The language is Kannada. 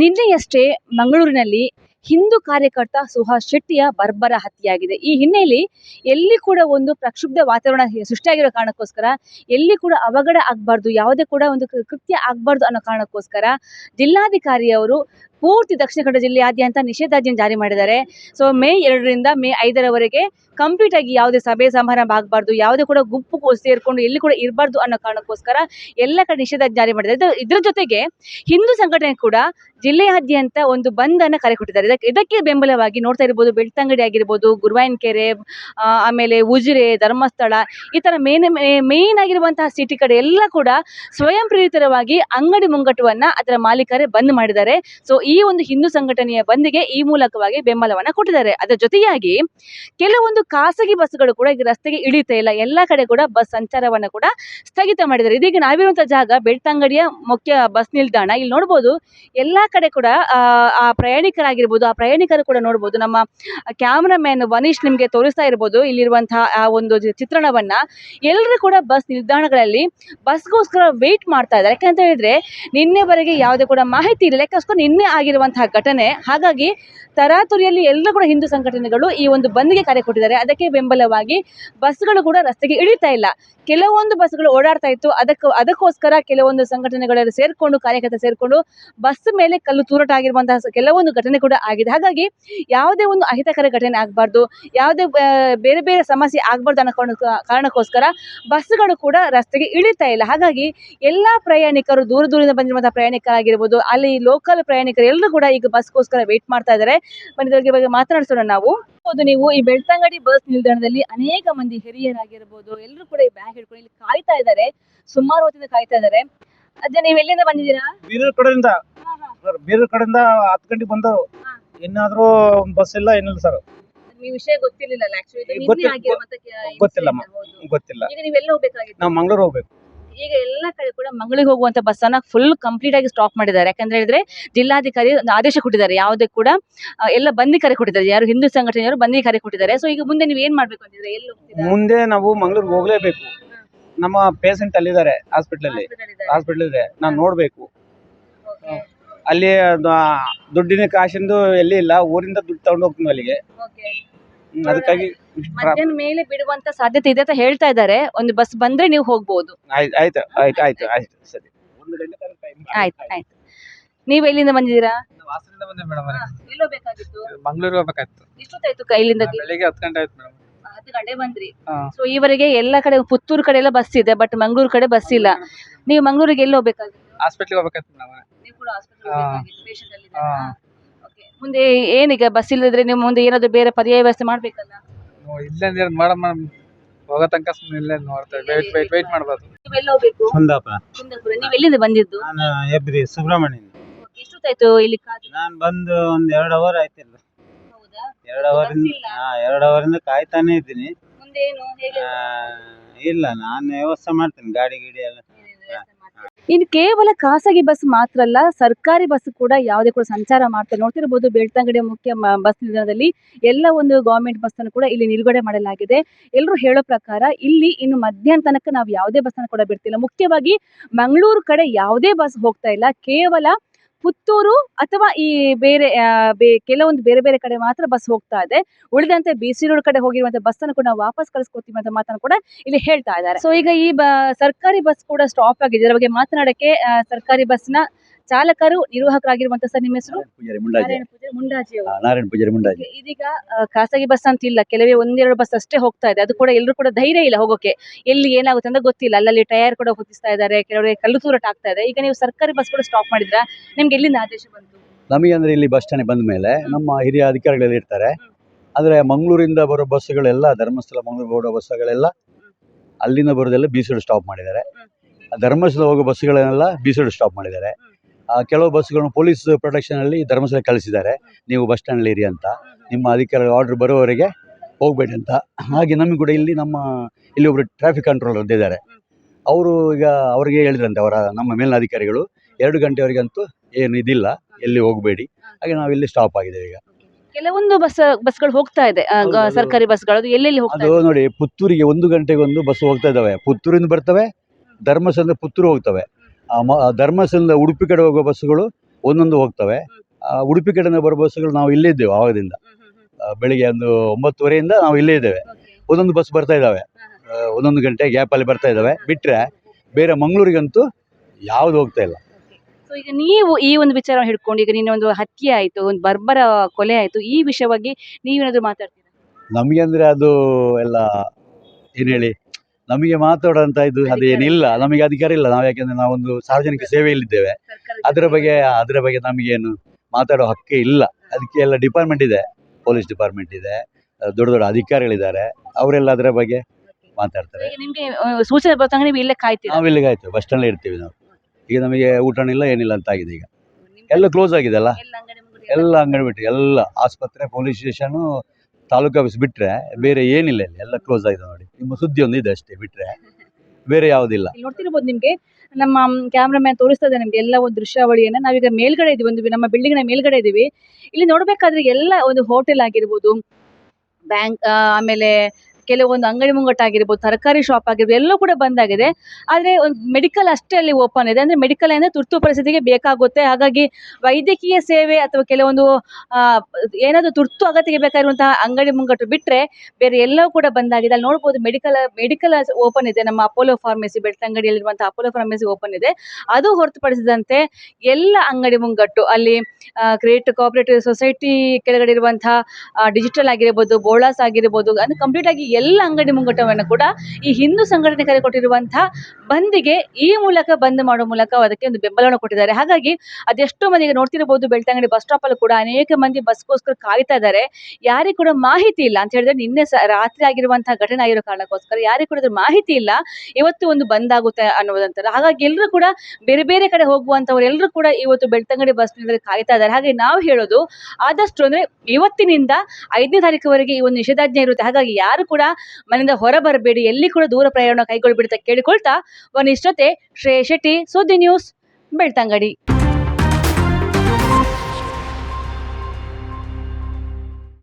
ನಿನ್ನೆಯಷ್ಟೇ ಮಂಗಳೂರಿನಲ್ಲಿ ಹಿಂದೂ ಕಾರ್ಯಕರ್ತ ಸುಹಾಸ್ ಶೆಟ್ಟಿಯ ಬರ್ಬರ ಹತ್ಯೆಯಾಗಿದೆ. ಈ ಹಿನ್ನೆಲೆಯಲ್ಲಿ ಎಲ್ಲಿ ಕೂಡ ಒಂದು ಪ್ರಕ್ಷುಬ್ಧ ವಾತಾವರಣ ಸೃಷ್ಟಿಯಾಗಿರೋ ಕಾರಣಕ್ಕೋಸ್ಕರ, ಎಲ್ಲಿ ಕೂಡ ಅವಘಡ ಆಗಬಾರ್ದು, ಯಾವುದೇ ಕೂಡ ಒಂದು ಕೃತ್ಯ ಆಗಬಾರ್ದು ಅನ್ನೋ ಕಾರಣಕ್ಕೋಸ್ಕರ ಜಿಲ್ಲಾಧಿಕಾರಿಯವರು ಪೂರ್ತಿ ದಕ್ಷಿಣ ಕನ್ನಡ ಜಿಲ್ಲೆಯಾದ್ಯಂತ ನಿಷೇಧಾಜ್ಞೆ ಜಾರಿ ಮಾಡಿದ್ದಾರೆ. ಸೊ ಮೇ ಎರಡರಿಂದ ಮೇ ಐದರವರೆಗೆ ಕಂಪ್ಲೀಟ್ ಆಗಿ ಯಾವುದೇ ಸಭೆ ಸಮಾರಂಭ ಆಗಬಾರ್ದು. ಯಾವುದೇ ಕೂಡ ಗುಂಪು ಸೇರಿಕೊಂಡು ಎಲ್ಲಿ ಕೂಡ ಇರಬಾರ್ದು ಅನ್ನೋ ಕಾರಣಕ್ಕೋಸ್ಕರ ಎಲ್ಲ ಕಡೆ ನಿಷೇಧಾಜ್ಞೆ ಜಾರಿ ಮಾಡಿದ್ದಾರೆ. ಇದ್ರ- ಜೊತೆಗೆ ಹಿಂದೂ ಸಂಘಟನೆ ಕೂಡ ಜಿಲ್ಲೆಯಾದ್ಯಂತ ಒಂದು ಬಂದ್ ಅನ್ನ ಕರೆ ಕೊಟ್ಟಿದ್ದಾರೆ. ಇದಕ್ಕೆ ಇದಕ್ಕೆ ಬೆಂಬಲವಾಗಿ ನೋಡ್ತಾ ಇರ್ಬೋದು, ಬೆಳ್ತಂಗಡಿ ಆಗಿರ್ಬೋದು, ಗುರುವಾಯನಕೆರೆ ಆಮೇಲೆ ಉಜಿರೆ, ಧರ್ಮಸ್ಥಳ, ಈ ತರ ಮೇನ್ ಮೇನ್ ಆಗಿರುವಂತಹ ಸಿಟಿ ಕಡೆ ಎಲ್ಲ ಕೂಡ ಸ್ವಯಂ ಪ್ರೇರಿತರವಾಗಿ ಅಂಗಡಿ ಮುಂಗಟ್ಟುವನ್ನ ಅದರ ಮಾಲೀಕರೇ ಬಂದ್ ಮಾಡಿದ್ದಾರೆ. ಸೊ ಒಂದು ಹಿಂದೂ ಸಂಘಟನೆಯ ಬಂದಿಗೆ ಈ ಮೂಲಕವಾಗಿ ಬೆಂಬಲವನ್ನ ಕೊಟ್ಟಿದ್ದಾರೆ. ಅದರ ಜೊತೆಯಾಗಿ ಕೆಲವೊಂದು ಖಾಸಗಿ ಬಸ್ಗಳು ಕೂಡ ಈಗ ರಸ್ತೆಗೆ ಇಳಿತಾ ಇಲ್ಲ ಎಲ್ಲ ಕಡೆ ಕೂಡ ಬಸ್ ಸಂಚಾರವನ್ನ ಕೂಡ ಸ್ಥಗಿತ ಮಾಡಿದ್ದಾರೆ. ಇದೀಗ ನಾವಿರುವಂತಹ ಜಾಗ ಬೆಳ್ತಂಗಡಿಯ ಮುಖ್ಯ ಬಸ್ ನಿಲ್ದಾಣ. ಇಲ್ಲಿ ನೋಡ್ಬೋದು ಎಲ್ಲಾ ಕಡೆ ಕೂಡ ಆ, ಆ ಪ್ರಯಾಣಿಕರಾಗಿರ್ಬೋದು ಆ ಪ್ರಯಾಣಿಕರು ಕೂಡ ನೋಡ್ಬೋದು. ನಮ್ಮ ಕ್ಯಾಮ್ರಾಮ್ಯಾನ್ ವನೀಶ್ ನಿಮ್ಗೆ ತೋರಿಸ್ತಾ ಇರ್ಬೋದು. ಇಲ್ಲಿರುವಂತಹ ಆ ಒಂದು ಚಿತ್ರಣವನ್ನ. ಎಲ್ಲರೂ ಕೂಡ ಬಸ್ ನಿಲ್ದಾಣಗಳಲ್ಲಿ ಬಸ್ಗೋಸ್ಕರ ವೇಟ್ ಮಾಡ್ತಾ ಇದ್ದಾರೆ. ಯಾಕಂತ ಹೇಳಿದ್ರೆ ನಿನ್ನೆವರೆಗೆ ಯಾವುದೇ ಕೂಡ ಮಾಹಿತಿ ಇಲ್ಲ ಯಾಕೋಸ್ಕರ ನಿನ್ನೆ ಆಗಿರುವಂತಹ ಘಟನೆ. ಹಾಗಾಗಿ ತರಾತುರಿಯಲ್ಲಿ ಎಲ್ಲರೂ ಕೂಡ ಹಿಂದೂ ಸಂಘಟನೆಗಳು ಈ ಒಂದು ಬಂದ್ಗೆ ಕರೆ ಕೊಟ್ಟಿದ್ದಾರೆ. ಅದಕ್ಕೆ ಬೆಂಬಲವಾಗಿ ಬಸ್ಗಳು ಕೂಡ ರಸ್ತೆಗೆ ಇಳಿತಾ ಇಲ್ಲ. ಕೆಲವೊಂದು ಬಸ್ಗಳು ಓಡಾಡ್ತಾ ಇತ್ತು. ಅದಕ್ಕೆ ಅದಕ್ಕೋಸ್ಕರ ಕೆಲವೊಂದು ಸಂಘಟನೆಗಳಲ್ಲಿ ಸೇರಿಕೊಂಡು, ಕಾರ್ಯಕರ್ತ ಸೇರಿಕೊಂಡು ಬಸ್ ಮೇಲೆ ಕಲ್ಲು ತೂರಾಟ ಆಗಿರುವಂತಹ ಕೆಲವೊಂದು ಘಟನೆ ಕೂಡ ಆಗಿದೆ. ಹಾಗಾಗಿ ಯಾವುದೇ ಒಂದು ಅಹಿತಕರ ಘಟನೆ ಆಗಬಾರ್ದು. ಯಾವುದೇ ಬೇರೆ ಬೇರೆ ಸಮಸ್ಯೆ ಆಗಬಾರ್ದು ಅನ್ನೋ ಕಾರಣಕ್ಕ- ಕಾರಣಕ್ಕೋಸ್ಕರ ಬಸ್ಗಳು ಕೂಡ ರಸ್ತೆಗೆ ಇಳಿತಾ ಇಲ್ಲ. ಹಾಗಾಗಿ ಎಲ್ಲ ಪ್ರಯಾಣಿಕರು ದೂರ ದೂರದಿಂದ ಬಂದಿರುವಂತಹ ಪ್ರಯಾಣಿಕರಾಗಿರ್ಬೋದು, ಅಲ್ಲಿ ಲೋಕಲ್ ಪ್ರಯಾಣಿಕರು ಎಲ್ಲರೂ ಕೂಡ ಈಗ ಬಸ್ಗೋಸ್ಕರ ವೇಟ್ ಮಾಡ್ತಾ ಇದ್ದಾರೆ ಮನೆಯವರಿಗೆ ಬಗ್ಗೆ ಮಾತನಾಡಿಸೋಣ ನಾವು. ಹೌದು ನೀವು ಈ ಬೆಳ್ತಂಗಡಿ ಬಸ್ ನಿಲ್ದಾಣದಲ್ಲಿ ಅನೇಕ ಮಂದಿ ಹಿರಿಯರಾಗಿರ್ಬೋದು ಎಲ್ಲರೂ ಕೂಡ ಈ ಬ್ಯಾಗ್ ಹಿಡ್ಕೊಂಡು ಇಲ್ಲಿ ಕಾಯ್ತಾ ಇದ್ದಾರೆ ಸುಮಾರು ಹೊತ್ತಿಂದ ಕಾಯ್ತಾ ಇದ್ದಾರೆ ಅದೇ ನೀವು ಎಲ್ಲಿಂದ ಬಂದಿದ್ದೀರಾ? ಬೀರೂರ್ ಕಡೆಯಿಂದ. ಬೀರೂರ್ ಕಡೆಯಿಂದ ಹತ್ತು ಗಂಟೆಗೆ ಬಂದವರು ಹಾ. ಇನ್ನಾದ್ರೂ ಬಸ್ ಇಲ್ಲ ಏನಿಲ್ಲ ಸರ್. ಈ ವಿಷಯ ಗೊತ್ತಿರ್ಲಿಲ್ಲ ಆಕ್ಚುಲಿ ಗೊತ್ತಿಲ್ಲ. ಗೊತ್ತಿಲ್ಲ ಈಗ ನೀವೆಲ್ಲ ಹೋಗ್ಬೇಕಾಗಿತ್ತು? ನಾವು ಮಂಗಳೂರು ಹೋಗ್ಬೇಕು. ಈಗ ಎಲ್ಲ ಕಡೆ ಕೂಡ ಮಂಗಳೂರಿಗೆ ಹೋಗುವಂತ ಬಸ್ ಅನ್ನ ಫುಲ್ ಕಂಪ್ಲೀಟ್ ಆಗಿ ಸ್ಟಾಪ್ ಮಾಡಿದ್ದಾರೆ. ಯಾಕಂದ್ರೆ ಹೇಳಿದ್ರೆ ಜಿಲ್ಲಾಧಿಕಾರಿ ಆದೇಶ ಕೊಟ್ಟಿದ್ದಾರೆ. ಯಾವುದೇ ಕೂಡ ಎಲ್ಲ ಬಂದಿ ಕರೆ ಕೊಟ್ಟಿದ್ದಾರೆ. ಯಾರು ಹಿಂದೂ ಸಂಘಟನೆಯವರು ಬಂದಿ ಕರೆ ಕೊಟ್ಟಿದ್ದಾರೆ. ಸೊ ಈಗ ಮುಂದೆ ನೀವು ಏನ್ ಮಾಡ್ಬೇಕು ಅಂತಿದ್ರೆ ಎಲ್ಲಿ ಮುಂದೆ ನಾವು ಮಂಗಳೂರಿಗೆ ಹೋಗ್ಲೇಬೇಕು. ನಮ್ಮ ಪೇಷಂಟ್ ಅಲ್ಲಿದ್ದಾರೆ ಹಾಸ್ಪಿಟಲ್ ಅಲ್ಲಿ. ಹಾಸ್ಪಿಟಲ್ ಇದೆ. ನಾನು ನೋಡ್ಬೇಕು. ಅಲ್ಲಿ ದುಡ್ಡಿನ ಕಾಶಿಂದು ಎಲ್ಲಿ ಇಲ್ಲ. ಊರಿಂದ ದುಡ್ಡು ತಗೊಂಡು ಹೋಗ್ತೀನಿ ಅಲ್ಲಿಗೆ ಅದಕ್ಕಾಗಿ ಮಧ್ಯಾಹ್ನ ಮೇಲೆ ಬಿಡುವಂತ ಸಾಧ್ಯತೆ ಇದೆ ಅಂತ ಹೇಳ್ತಾ ಇದ್ದಾರೆ. ಒಂದು ಬಸ್ ಬಂದ್ರೆ ನೀವು ಹೋಗ್ಬೋದು. ಆಯ್ತು ಆಯ್ತು ಆಯ್ತು ಆಯ್ತು ಆಯ್ತು ಸರಿ. ಒಂದು ಗಂಟೆ ತನಕ ಆಯ್ತು ಆಯ್ತು. ನೀವು ಎಲ್ಲಿಂದ ಬಂದಿದ್ದೀರಾ? ಹಾಸನದಿಂದ ಬಂದೆ ಮೇಡಮ್ ಎಲ್ಲಿ ಹೋಗ್ಬೇಕಾಗಿತ್ತು? ಮಂಗಳೂರು ಹೋಗ್ಬೇಕಾಯ್ತು ಎಷ್ಟೊತ್ತಾಯ್ತು ಕ- ಇಲ್ಲಿಂದ? ಬೆಳಿಗ್ಗೆ ಹತ್ತು ಗಂಟೆ ಆಯ್ತು ಮೇಡಮ್. ಹತ್ತು ಗಂಟೆ ಬಂದ್ರಿ. ಹಾ. ಸೊ ಈವರೆಗೆ ಎಲ್ಲ ಕಡೆ ಪುತ್ತೂರು ಕಡೆ ಎಲ್ಲ ಬಸ್ ಇದೆ ಬಟ್ ಮಂಗಳೂರು ಕಡೆ ಬಸ್ ಇಲ್ಲ. ನೀವು ಮಂಗಳೂರಿಗೆ ಎಲ್ಲಿ ಹೋಗ್ಬೇಕಾಗಿತ್ತು? ಹಾಸ್ಪಿಟ್ಲಿಗೆ ಹೋಗ್ಬೇಕಾಯ್ತು ಮೇಡಮ್ ನೀವು ಕೂಡ hospital ಹಾ. ಹೋಗ್ಬೇಕಾಗಿತ್ತು, patient ಅಲ್ಲಿ ಹಾ. ಮುಂದೆ ಏನೀಗ ಬಸ್ ಇಲ್ಲದ್ರೆ ನೀವು ಮುಂದೆ ಏನಾದರೂ ಬೇರೆ ಪರ್ಯಾಯ ವ್ಯವಸ್ಥೆ ಮಾಡ್ಬೇಕಲ್ಲ? ಇಲ್ಲೇ ಮಾಡಮ್ಮ? ಮೇಡಮ್ ಹೋಗೋ ತನಕ ಸುಮ್ಮನೆ ಇಲ್ಲೇ ನೋಡ್ತೇವೆ ವೇಟ್ ವೇಟ್ ವೇಟ್ ಮಾಡ್ಬೋದು. ನೀವು ಎಲ್ಲಿ ಹೋಗ್ಬೇಕು? ಕುಂದಾಪುರ. ಕುಂದಾಪುರ. ನೀವು ಎಲ್ಲಿಂದ ಬಂದಿದ್ದು? ನಾನು ಎಬ್ರಿ ಸುಬ್ರಹ್ಮಣ್ಯ Okay, ಎಷ್ಟೊತ್ತಾಯ್ತು ಇಲ್ಲಿ ಕಾದು? ನಾನು ಬಂದು ಒಂದ್ ಎರಡು ಅವರ್ ಆಯ್ತಿಲ್ಲ. ಹೌದಾ? ಎರಡು ಅವರಿಂದ ಹಾಂ ಎರಡು ಅವರಿಂದ ಕಾಯ್ತಾನೆ ಇದ್ದೀನಿ. ಮುಂದೆ ಏನು ಹೇಗೆ? ಆ, ಇಲ್ಲ ನಾನು ವ್ಯವಸ್ಥೆ ಮಾಡ್ತೀನಿ. ಗಾಡಿ ಗಿಡಿ ಎಲ್ಲ. ಇನ್ನು ಕೇವಲ ಖಾಸಗಿ ಬಸ್ ಮಾತ್ರ ಅಲ್ಲ, ಸರ್ಕಾರಿ ಬಸ್ ಕೂಡ ಯಾವುದೇ ಕೂಡ ಸಂಚಾರ ಮಾಡ್ತಾರೆ ನೋಡ್ತಿರ್ಬೋದು ಬೆಳ್ತಂಗಡಿಯ ಮುಖ್ಯ ಬಸ್ ನಿಲ್ದಾಣದಲ್ಲಿ ಎಲ್ಲ ಒಂದು ಗೌರ್ಮೆಂಟ್ ಬಸ್ ಅನ್ನು ಕೂಡ ಇಲ್ಲಿ ನಿಲುಗಡೆ ಮಾಡಲಾಗಿದೆ. ಎಲ್ಲರೂ ಹೇಳೋ ಪ್ರಕಾರ ಇಲ್ಲಿ ಇನ್ನು ಮಧ್ಯಾಹ್ನ ತನಕ ನಾವು ಯಾವುದೇ ಬಸ್ ಅನ್ನು ಕೂಡ ಬಿಡ್ತಿಲ್ಲ. ಮುಖ್ಯವಾಗಿ ಮಂಗಳೂರು ಕಡೆ ಯಾವುದೇ ಬಸ್ ಹೋಗ್ತಾ ಇಲ್ಲ. ಕೇವಲ ಪುತ್ತೂರು ಅಥವಾ ಈ ಬೇರೆ ಬೇ- ಕೆಲವೊಂದು ಬೇರೆ ಬೇರೆ ಕಡೆ ಮಾತ್ರ ಬಸ್ ಹೋಗ್ತಾ ಇದೆ. ಉಳಿದಂತೆ ಬಿ ಸಿ ರೋಡ್ ಕಡೆ ಹೋಗಿರುವಂತ ಬಸ್ ಅನ್ನು ಕೂಡ ವಾಪಸ್ ಕಳಿಸ್ಕೊತೀವಿ ಅಂತ ಮಾತನ್ನು ಕೂಡ ಇಲ್ಲಿ ಹೇಳ್ತಾ ಇದ್ದಾರೆ. ಸೊ ಈಗ ಈ ಸರ್ಕಾರಿ ಬಸ್ ಕೂಡ ಸ್ಟಾಪ್ ಆಗಿದೆ. ಇದರ ಬಗ್ಗೆ ಮಾತನಾಡಕ್ಕೆ ಸರ್ಕಾರಿ ಬಸ್ನ ಚಾಲಕರು ನಿರ್ವಾಹಕರಾಗಿರುವಂತ ಸರ್ ನಿಮ್ಮ ಹೆಸರು? ನಾರಾಯಣ ಪೂಜಾರಿ ಮುಂಡಾಜಿ. ಇದೀಗ ಖಾಸಗಿ ಬಸ್ ಅಂತ ಇಲ್ಲ ಕೆಲವೇ ಒಂದೆರಡು ಬಸ್ ಅಷ್ಟೇ ಹೋಗ್ತಾ ಇದೆ. ಅದು ಕೂಡ ಎಲ್ಲರೂ ಕೂಡ ಧೈರ್ಯ ಇಲ್ಲ ಹೋಗೋಕೆ. ಎಲ್ಲಿ ಏನಾಗುತ್ತೆ ಅಂತ ಗೊತ್ತಿಲ್ಲ. ಅಲ್ಲಲ್ಲಿ ಟೈರ್ ಕೂಡ ಹೊತ್ತಿಸ್ತಾ ಇದ್ದಾರೆ ಕೆಲವರಿಗೆ ಕಲ್ಲು ತೂರಾಟ ಆಗ್ತಾ ಇದೆ. ಈಗ ನೀವು ಸರ್ಕಾರಿ ಬಸ್ ಕೂಡ ಸ್ಟಾಪ್ ಮಾಡಿದ್ರ? ನಿಮ್ಗೆ ಎಲ್ಲಿಂದ ಆದೇಶ ಬಂತು? ನಮಗೆ ಅಂದ್ರೆ ಇಲ್ಲಿ ಬಸ್ ಸ್ಟ್ಯಾಂಡ್ ಬಂದ ಮೇಲೆ ನಮ್ಮ ಹಿರಿಯ ಅಧಿಕಾರಿಗಳೆಲ್ಲ ಇರ್ತಾರೆ. ಅಂದ್ರೆ ಮಂಗಳೂರಿಂದ ಬರೋ ಬಸ್ಸುಗಳೆಲ್ಲ ಧರ್ಮಸ್ಥಳ ಮಂಗಳೂರು ಬರೋ ಬಸ್ಸುಗಳೆಲ್ಲ ಅಲ್ಲಿಂದ ಬರೋದೆಲ್ಲ ಬಿಸಿಡು ಸ್ಟಾಪ್ ಮಾಡಿದ್ದಾರೆ. ಧರ್ಮಸ್ಥಳ ಹೋಗೋ ಬಸ್ಸುಗಳನ್ನೆಲ್ಲ ಬಿಸಿಡು ಸ್ಟಾಪ್ ಮಾಡಿದ್ದಾರೆ. ಕೆಲವು ಬಸ್ಸುಗಳನ್ನು ಪೊಲೀಸ್ ಪ್ರೊಟೆಕ್ಷನ್ ಅಲ್ಲಿ ಧರ್ಮಸ್ಥಳ ಕಳಿಸಿದ್ದಾರೆ. ನೀವು ಬಸ್ ಸ್ಟ್ಯಾಂಡ್ ಇರಿ ಅಂತ. ನಿಮ್ಮ ಅಧಿಕಾರಿಗಳ ಆರ್ಡರ್ ಬರೋವರೆಗೆ ಹೋಗಬೇಡಿ ಅಂತ. ಹಾಗೆ ನಮಗೆ ಕೂಡ ಇಲ್ಲಿ ನಮ್ಮ ಇಲ್ಲಿ ಒಬ್ರು ಟ್ರಾಫಿಕ್ ಕಂಟ್ರೋಲರ್ ಇದ್ದಾರೆ. ಅವರು ಈಗ ಅವರಿಗೆ ಹೇಳಿದ್ರಂತೆ ಅವರ ನಮ್ಮ ಮೇಲಿನ ಅಧಿಕಾರಿಗಳು ಎರಡು ಗಂಟೆವರೆಗಂತೂ ಏನು ಇದಿಲ್ಲ. ಎಲ್ಲಿ ಹೋಗಬೇಡಿ. ಹಾಗೆ ನಾವು ಇಲ್ಲಿ ಸ್ಟಾಪ್ ಆಗಿದ್ದೇವೆ ಈಗ. ಕೆಲವೊಂದು ಬಸ್ ಬಸ್ಗಳು ಹೋಗ್ತಾ ಇದೆ. ಸರ್ಕಾರಿ ಬಸ್ಗಳು ಎಲ್ಲೆಲ್ಲಿ ಹೋಗ್ತಾ ಅದು ಇದೆ? ನೋಡಿ ಪುತ್ತೂರಿಗೆ ಒಂದು ಗಂಟೆಗೆ ಒಂದು ಬಸ್ ಹೋಗ್ತಾ ಇದ್ದಾವೆ. ಪುತ್ತೂರಿಂದ ಬರ್ತವೆ ಧರ್ಮಸ್ಥಳದಿಂದ ಪುತ್ತೂರು ಹೋಗ್ತವೆ. ಮ- ಆ ಧರ್ಮಸ್ಥಳದಿಂದ ಉಡುಪಿ ಕಡೆ ಹೋಗೋ ಬಸ್ಸುಗಳು ಒಂದೊಂದು ಹೋಗ್ತವೆ. ಆ, ಉಡುಪಿ ಕಡೆಯಿಂದ ಬರೋ ಬಸ್ಸುಗಳು ನಾವು ಇಲ್ಲೇ ಇದ್ದೇವೆ ಆವಾಗದಿಂದ ಬೆಳಿಗ್ಗೆ ಒಂದು ಒಂಬತ್ತುವರೆಯಿಂದ ನಾವು ಇಲ್ಲೇ ಇದ್ದೇವೆ. ಒಂದೊಂದು ಬಸ್ ಬರ್ತಾ ಇದ್ದಾವೆ. ಒಂದೊಂದು ಗಂಟೆ ಗ್ಯಾಪಲ್ಲಿ ಬರ್ತಾ ಇದ್ದಾವೆ. ಬಿಟ್ಟರೆ ಬೇರೆ ಮಂಗಳೂರಿಗಂತೂ ಯಾವುದು ಹೋಗ್ತಾ ಇಲ್ಲ. ಸೊ ಈಗ ನೀವು ಈ ಒಂದು ವಿಚಾರ ಹಿಡ್ಕೊಂಡು ಈಗ ನಿನ್ನ ಒಂದು ಹತ್ಯೆ ಆಯಿತು ಒಂದು ಬರ್ಬರ ಕೊಲೆ ಆಯಿತು ಈ ವಿಷಯವಾಗಿ ನೀವೇನಾದರೂ ಮಾತಾಡ್ತೀರಾ? ನಮಗೆ ಅಂದರೆ ಅದು ಎಲ್ಲ ಏನು ಹೇಳಿ ನಮಗೆ ಮಾತಾಡುವಂತ ಇದು ಅದೇನಿಲ್ಲ. ನಮಗೆ ಅಧಿಕಾರ ಇಲ್ಲ. ನಾವು ಯಾಕೆಂದ್ರೆ ನಾವೊಂದು ಸಾರ್ವಜನಿಕ ಸೇವೆಯಲ್ಲಿದ್ದೇವೆ. ಅದರ ಬಗ್ಗೆ ಅದರ ಬಗ್ಗೆ ನಮಗೇನು ಮಾತಾಡೋ ಹಕ್ಕೇ ಇಲ್ಲ. ಅದಕ್ಕೆ ಎಲ್ಲ ಡಿಪಾರ್ಟ್ಮೆಂಟ್ ಇದೆ. ಪೊಲೀಸ್ ಡಿಪಾರ್ಟ್ಮೆಂಟ್ ಇದೆ. ದೊಡ್ಡ ದೊಡ್ಡ ಅಧಿಕಾರಿಗಳಿದ್ದಾರೆ. ಅವರೆಲ್ಲ ಅದರ ಬಗ್ಗೆ ಮಾತಾಡ್ತಾರೆ. ನಿಮ್ಗೆ ಸೂಚನೆ ನೀವು ಇಲ್ಲೇ ಕಾಯ್ತೀರಾ? ನಾವು ಇಲ್ಲಿಗೆ ಆಯ್ತು ಬಸ್ ಸ್ಟ್ಯಾಂಡ್ ಇರ್ತೀವಿ ನಾವು. ಈಗ ನಮಗೆ ಊಟನಿಲ್ಲ ಏನಿಲ್ಲ ಅಂತ ಆಗಿದೆ ಈಗ. ಎಲ್ಲ ಕ್ಲೋಸ್ ಆಗಿದೆ ಅಲ್ಲ? ಎಲ್ಲ ಅಂಗಡಿ ಬಿಟ್ಟು ಎಲ್ಲ ಆಸ್ಪತ್ರೆ ಪೊಲೀಸ್ ಸ್ಟೇಷನು ತಾಲೂಕು ಆಫೀಸ್ ಬಿಟ್ಟರೆ ಬೇರೆ ಏನಿಲ್ಲ ಇಲ್ಲಿ. ಎಲ್ಲ ಕ್ಲೋಸ್ ಆಗಿದೆ ನೋಡಿ. ನಿಮ್ಮ ಸುದ್ದಿ ಒಂದು ಇದೆ ಅಷ್ಟೇ ಬಿಟ್ಟರೆ ಬೇರೆ ಯಾವುದಿಲ್ಲ. ಇಲ್ಲಿ ನೋಡ್ತಿರ್ಬೋದು ನಿಮಗೆ, ನಮ್ಮ ಕ್ಯಾಮ್ರಾಮ್ಯಾನ್ ತೋರಿಸ್ತಾ ಇದೆ ನಿಮಗೆ ಎಲ್ಲ ಒಂದು ದೃಶ್ಯಾವಳಿಯನ್ನ. ನಾವೀಗ ಮೇಲ್ಗಡೆ ಇದೀವಿ, ಒಂದು ನಮ್ಮ ಬಿಲ್ಡಿಂಗ್ನ ಮೇಲ್ಗಡೆ ಇದೀವಿ. ಇಲ್ಲಿ ನೋಡ್ಬೇಕಾದ್ರೆ ಎಲ್ಲ ಒಂದು ಹೋಟೆಲ್ ಆಗಿರ್ಬೋದು. ಬ್ಯಾಂಕ್ ಆಮೇಲೆ ಕೆಲವೊಂದು ಅಂಗಡಿ ಮುಂಗಟ್ಟಾಗಿರ್ಬೋದು ತರಕಾರಿ ಶಾಪ್ ಆಗಿರ್ಬೋದು, ಎಲ್ಲವೂ ಕೂಡ ಬಂದಾಗಿದೆ ಆದರೆ ಒಂದು ಮೆಡಿಕಲ್ ಅಷ್ಟೇ ಅಲ್ಲಿ ಓಪನ್ ಇದೆ. ಅಂದರೆ ಮೆಡಿಕಲ್ ಅಂದರೆ ತುರ್ತು ಪರಿಸ್ಥಿತಿಗೆ ಬೇಕಾಗುತ್ತೆ. ಹಾಗಾಗಿ ವೈದ್ಯಕೀಯ ಸೇವೆ ಅಥವಾ ಕೆಲವೊಂದು ಏನಾದರೂ ತುರ್ತು ಅಗತ್ಯಕ್ಕೆ ಬೇಕಾಗಿರುವಂತಹ ಅಂಗಡಿ ಮುಂಗಟ್ಟು ಬಿಟ್ಟರೆ ಬೇರೆ ಎಲ್ಲವೂ ಕೂಡ ಬಂದಾಗಿದೆ ಅಲ್ಲಿ ನೋಡ್ಬೋದು ಮೆಡಿಕಲ್ ಮೆಡಿಕಲ್ ಓಪನ್ ಇದೆ. ನಮ್ಮ ಅಪೋಲೋ ಫಾರ್ಮಸಿ ಬೆಳ್ತಂಗಡಿಯಲ್ಲಿರುವಂಥ ಅಪೋಲೋ ಫಾರ್ಮಸಿ ಓಪನ್ ಇದೆ. ಅದು ಹೊರತುಪಡಿಸಿದಂತೆ ಎಲ್ಲ ಅಂಗಡಿ ಮುಂಗಟ್ಟು, ಅಲ್ಲಿ ಕ್ರಿಯೇಟ್ ಕೋಆಪರೇಟಿವ್ ಸೊಸೈಟಿ ಕೆಳಗಡೆ ಇರುವಂತಹ ಡಿಜಿಟಲ್ ಆಗಿರ್ಬೋದು ಬೋಳಾಸ್ ಆಗಿರ್ಬೋದು, ಅಂದ್ರೆ ಕಂಪ್ಲೀಟ್ ಆಗಿ ಎಲ್ಲ ಅಂಗಡಿ ಮುಂಗಟ್ಟವನ್ನು ಕೂಡ ಈ ಹಿಂದೂ ಸಂಘಟನೆ ಕರೆ ಕೊಟ್ಟಿರುವಂತಹ ಬಂದಿಗೆ ಈ ಮೂಲಕ ಬಂದ್ ಮಾಡೋ ಮೂಲಕ ಅದಕ್ಕೆ ಒಂದು ಬೆಂಬಲವನ್ನು ಕೊಟ್ಟಿದ್ದಾರೆ. ಹಾಗಾಗಿ ಅದೆಷ್ಟೋ ಮಂದಿಗೆ ನೋಡ್ತಿರಬಹುದು ಬೆಳ್ತಂಗಡಿ ಬಸ್ ಸ್ಟಾಪ್ ಅಲ್ಲಿ ಕೂಡ ಅನೇಕ ಮಂದಿ ಬಸ್ಗೋಸ್ಕರ ಕಾಯ್ತಾ ಇದ್ದಾರೆ. ಯಾರಿಗೂ ಕೂಡ ಮಾಹಿತಿ ಇಲ್ಲ ಅಂತ ಹೇಳಿದ್ರೆ ನಿನ್ನೆ ರಾತ್ರಿ ಆಗಿರುವಂತಹ ಘಟನೆ ಆಗಿರೋ ಕಾರಣಕ್ಕೋಸ್ಕರ ಯಾರಿಗೂ ಕೂಡ ಅದ್ರ ಮಾಹಿತಿ ಇಲ್ಲ. ಇವತ್ತು ಒಂದು ಬಂದ್ ಆಗುತ್ತೆ ಅನ್ನೋದಂತಾರೆ ಹಾಗಾಗಿ ಎಲ್ಲರೂ ಕೂಡ ಬೇರೆ ಬೇರೆ ಕಡೆ ಹೋಗುವಂತವರೆಲ್ಲರೂ ಕೂಡ ಇವತ್ತು ಬೆಳ್ತಂಗಡಿ ಬಸ್ ನಿಲ್ದಾಣದಲ್ಲಿ ಕಾಯ್ತಾ ಇದ್ದಾರೆ. ಹಾಗೆ ನಾವು ಹೇಳೋದು ಆದಷ್ಟು ಅಂದ್ರೆ ಇವತ್ತಿನಿಂದ ಐದನೇ ತಾರೀಕುವರೆಗೆ ಈ ಒಂದು ನಿಷೇಧಾಜ್ಞೆ ಇರುತ್ತೆ. ಹಾಗಾಗಿ ಯಾರು ಕೂಡ ಮನೆಯಿಂದ ಹೊರ ಬರಬೇಡಿ. ಎಲ್ಲಿ ಕೂಡ ದೂರ ಪ್ರಯಾಣ ಕೈಗೊಳ್ಬಿಡುತ್ತೆ ಕೇಳಿಕೊಳ್ತಾ. ವನಿಷ್ಠತೆ ಶ್ರೇಯ ಶೆಟ್ಟಿ, ಸುದ್ದಿ ನ್ಯೂಸ್, ಬೆಳ್ತಂಗಡಿ.